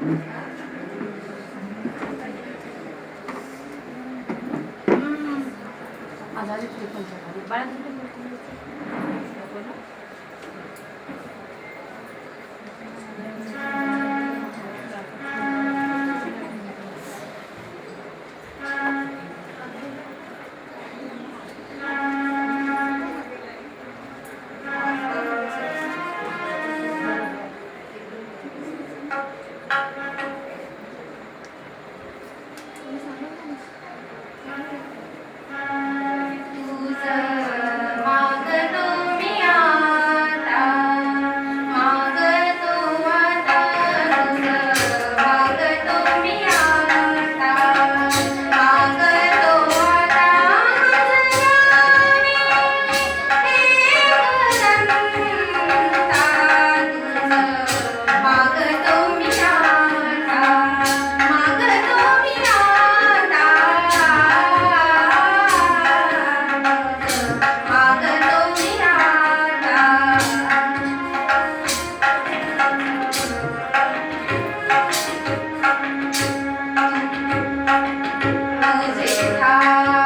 아, 나 아직 불편해. 빨간 색깔 desejar.